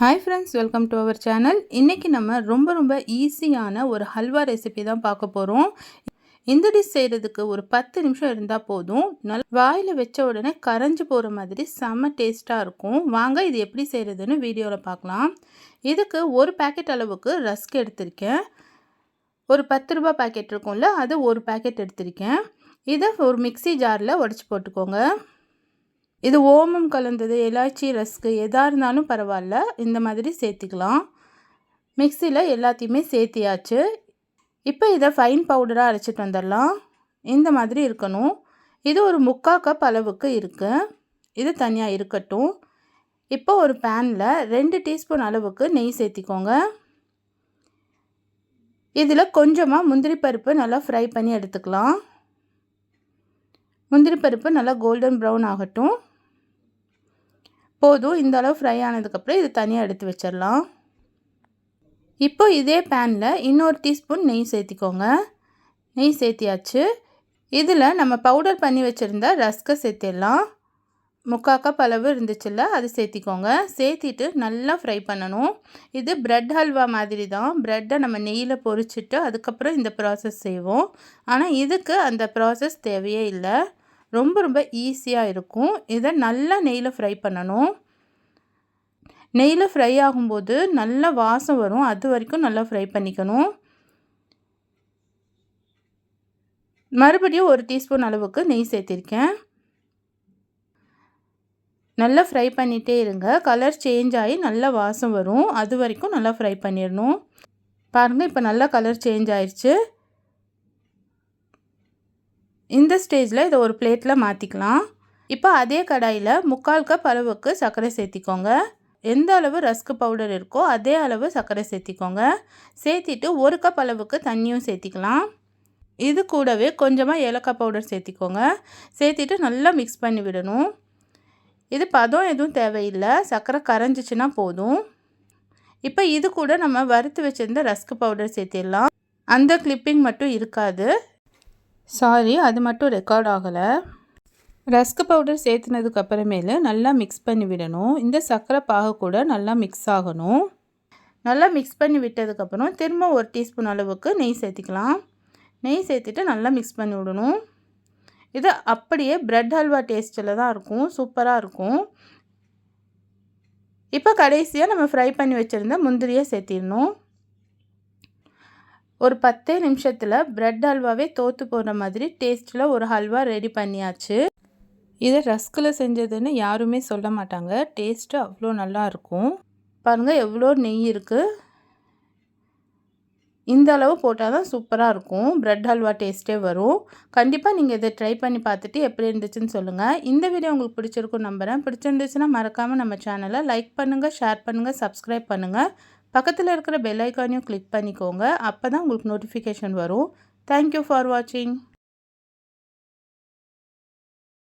Hi friends welcome to our channel இன்றைக்கி நம்ம ரொம்ப ரொம்ப ஈஸியான ஒரு ஹல்வா ரெசிபி தான் பார்க்க போகிறோம் இந்த டிஷ் செய்கிறதுக்கு ஒரு பத்து நிமிஷம் இருந்தால் போதும். நல் வாயில் வச்ச உடனே கரைஞ்சி போகிற மாதிரி செம்ம டேஸ்ட்டாக இருக்கும். வாங்க இது எப்படி செய்கிறதுன்னு வீடியோவில் பார்க்கலாம். இதுக்கு ஒரு பேக்கெட் அளவுக்கு ரஸ்க் எடுத்திருக்கேன். ஒரு பத்து ரூபா பேக்கெட் இருக்கும்ல அது ஒரு பேக்கெட் எடுத்திருக்கேன். இதை ஒரு மிக்சி ஜாரில் உடச்சி போட்டுக்கோங்க. இது ஓமம் கலந்தது எலாய்ச்சி ரஸ்க்கு எதாக இருந்தாலும் பரவாயில்ல இந்த மாதிரி சேர்த்துக்கலாம். மிக்சியில் எல்லாத்தையுமே சேர்த்தியாச்சு. இப்போ இதை ஃபைன் பவுடராக அரைச்சிட்டு வந்துடலாம். இந்த மாதிரி இருக்கணும். இது ஒரு முக்கா கப் அளவுக்கு இருக்குது இது தனியாக இருக்கட்டும். இப்போ ஒரு பேனில் ரெண்டு டீஸ்பூன் அளவுக்கு நெய் சேர்த்திக்கோங்க. இதில் கொஞ்சமாக முந்திரி பருப்பு நல்லா ஃப்ரை பண்ணி எடுத்துக்கலாம். முந்திரி பருப்பு நல்லா கோல்டன் ப்ரௌன் ஆகட்டும். போதும் இந்த அளவு ஃப்ரை ஆனதுக்கப்புறம் இது தனியாக எடுத்து வச்சிடலாம் இப்போ இதே பேனில் இன்னொரு டீஸ்பூன் நெய் சேர்த்திக்கோங்க. நெய் சேர்த்தியாச்சு. இதில் நம்ம பவுடர் பண்ணி வச்சுருந்த ரஸ்கை சேர்த்திடலாம். முக்கால் கப் அளவு இருந்துச்சுல்ல அது சேர்த்திக்கோங்க. சேர்த்திட்டு நல்லா ஃப்ரை பண்ணணும். இது ப்ரெட் ஹல்வா மாதிரி தான் ப்ரெட்டை நம்ம நெய்யில் பொறிச்சிட்டு அதுக்கப்புறம் இந்த ப்ராசஸ் செய்வோம். ஆனால் இதுக்கு அந்த ப்ராசஸ் தேவையே இல்லை. ரொம்ப ரொம்ப ஈஸியாக இருக்கும். இதை நல்லா நெய்யில் ஃப்ரை பண்ணணும். நெய்யில் ஃப்ரை ஆகும்போது நல்ல வாசம் வரும். அது வரைக்கும் நல்லா ஃப்ரை பண்ணிக்கணும். மறுபடியும் ஒரு டீஸ்பூன் அளவுக்கு நெய் சேர்த்திருக்கேன். நல்லா ஃப்ரை பண்ணிகிட்டே இருங்க. கலர் சேஞ்ச் ஆகி நல்லா வாசம் வரும். அது வரைக்கும் நல்லா ஃப்ரை பண்ணிடணும். பாருங்கள் இப்போ நல்லா கலர் சேஞ்ச் ஆயிடுச்சு இந்த ஸ்டேஜில் இதை ஒரு பிளேட்டில் மாற்றிக்கலாம் இப்போ அதே கடாயில் முக்கால் கப் அளவுக்கு சர்க்கரை சேர்த்திக்கோங்க. எந்த அளவு ரஸ்க்கு பவுடர் இருக்கோ அதே அளவு சர்க்கரை சேர்த்திக்கோங்க. சேர்த்திட்டு ஒரு கப் அளவுக்கு தண்ணியும் சேர்த்திக்கலாம். இது கூடவே கொஞ்சமாக ஏலக்காய் பவுடர் சேர்த்திக்கோங்க. சேர்த்திட்டு நல்லா மிக்ஸ் பண்ணி விடணும். இது பதம் எதுவும் தேவையில்லை. சர்க்கரை கரைஞ்சிச்சின்னா போதும். இப்போ இது கூட நம்ம வறுத்து வச்சுருந்த ரஸ்க்கு பவுடர் சேர்த்திடலாம். அந்த கிளிப்பிங் மட்டும் இருக்காது. சாரி அது மட்டும் ரெக்கார்ட் ஆகலை. ரஸ்க் பவுடர் சேர்த்துனதுக்கு அப்புறமேலு நல்லா மிக்ஸ் பண்ணி விடணும். இந்த சர்க்கரை பாகு கூட நல்லா மிக்ஸ் ஆகணும். நல்லா மிக்ஸ் பண்ணி விட்டதுக்கப்புறம் திரும்ப ஒரு டீஸ்பூன் அளவுக்கு நெய் சேர்த்திக்கலாம். நெய் சேர்த்துட்டு நல்லா மிக்ஸ் பண்ணி விடணும். இது அப்படியே ப்ரெட் ஹல்வா டேஸ்ட்டில் தான் இருக்கும். சூப்பராக இருக்கும். இப்போ கடைசியாக நம்ம ஃப்ரை பண்ணி வச்சுருந்த முந்திரியை சேர்த்திடணும். ஒரு பத்தே நிமிஷத்தில் ப்ரெட் ஹல்வாவே தோற்று போகிற மாதிரி டேஸ்ட்டில் ஒரு ஹல்வா ரெடி பண்ணியாச்சு. இதை ரஸ்கில் செஞ்சதுன்னு யாருமே சொல்ல மாட்டாங்க. டேஸ்ட்டு அவ்வளோ நல்லாயிருக்கும் பாருங்கள் எவ்வளோ நெய் இருக்குது இந்த அளவு போட்டால் தான் சூப்பராக இருக்கும் ப்ரெட் ஹல்வா டேஸ்ட்டே வரும். கண்டிப்பாக நீங்கள் இதை ட்ரை பண்ணி பார்த்துட்டு எப்படி இருந்துச்சுன்னு சொல்லுங்கள் இந்த வீடியோ உங்களுக்கு பிடிச்சிருக்கும் நம்புகிறேன் பிடிச்சிருந்துச்சுன்னா மறக்காமல் நம்ம சேனலை லைக் பண்ணுங்கள் ஷேர் பண்ணுங்கள் சப்ஸ்கிரைப் பண்ணுங்கள் பக்கத்தில் இருக்கிற பெல் ஐக்கானையும் கிளிக் பண்ணிக்கோங்க. அப்போ தான் உங்களுக்கு நோட்டிஃபிகேஷன் வரும். தேங்க்யூ ஃபார் வாட்சிங்